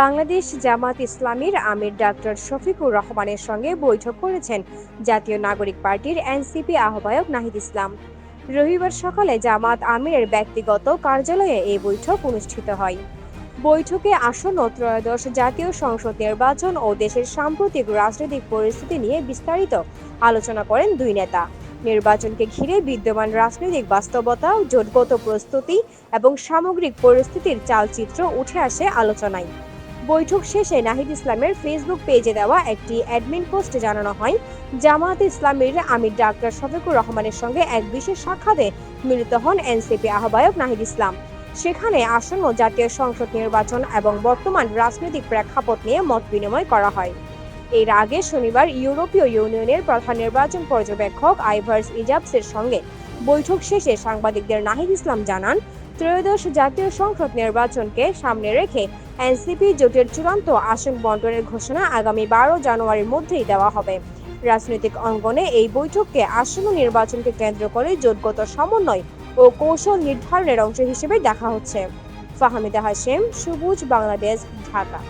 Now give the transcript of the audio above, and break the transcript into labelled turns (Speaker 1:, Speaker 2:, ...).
Speaker 1: বাংলাদেশ জামাত ইসলামীর আমির ডাক্তার শফিকুর রহমানের সঙ্গে বৈঠক করেছেন জাতীয় নাগরিক পার্টির এনসিপি আহ্বায়ক নাহিদ ইসলাম। রবিবার সকালে জামাত আমিরের ব্যক্তিগত কার্যালয়ে এই বৈঠক অনুষ্ঠিত হয়। বৈঠকে আসন্ন ত্রয়োদশ জাতীয় সংসদ নির্বাচন ও দেশের সাম্প্রতিক রাজনৈতিক পরিস্থিতি নিয়ে বিস্তারিত আলোচনা করেন দুই নেতা। নির্বাচনকে ঘিরে বিদ্যমান রাজনৈতিক বাস্তবতা, জোটগত প্রস্তুতি এবং সামগ্রিক পরিস্থিতির চালচিত্র উঠে আসে আলোচনায়। বৈঠক শেষে নাহিদ ইসলামের ফেসবুক পেজে দেওয়া একটি অ্যাডমিন পোস্টে জানানো হয়, জামায়াত ইসলামের আমির ডাক্তার শফিকুর রহমানের সঙ্গে এক বিশেষ সাক্ষাতে মিলিত হন এনসিপি আহ্বায়ক নাহিদ ইসলাম। সেখানে আসন্ন জাতীয় সংসদ নির্বাচন এবং বর্তমান রাজনৈতিক প্রেক্ষাপট নিয়ে মত বিনিময় করা হয়। এর আগে শনিবার ইউরোপীয় ইউনিয়নের প্রধান নির্বাচন পর্যবেক্ষক আইভার্স ইজাবসের সঙ্গে বৈঠক শেষে সাংবাদিকদের নাহিদ ইসলাম জানান, ত্রয়োদশ জাতীয় সংসদ নির্বাচনকে সামনে রেখে এনসিপি জোটের চূড়ান্ত আসন বন্টনের ঘোষণা আগামী বারো জানুয়ারির মধ্যেই দেওয়া হবে। রাজনৈতিক অঙ্গনে এই বৈঠককে আসন্ন নির্বাচনকে কেন্দ্র করে জোটগত সমন্বয় ও কৌশল নির্ধারণের অংশ হিসেবে দেখা হচ্ছে। ফাহমিদা হাশেম, সবুজ বাংলাদেশ, ঢাকা।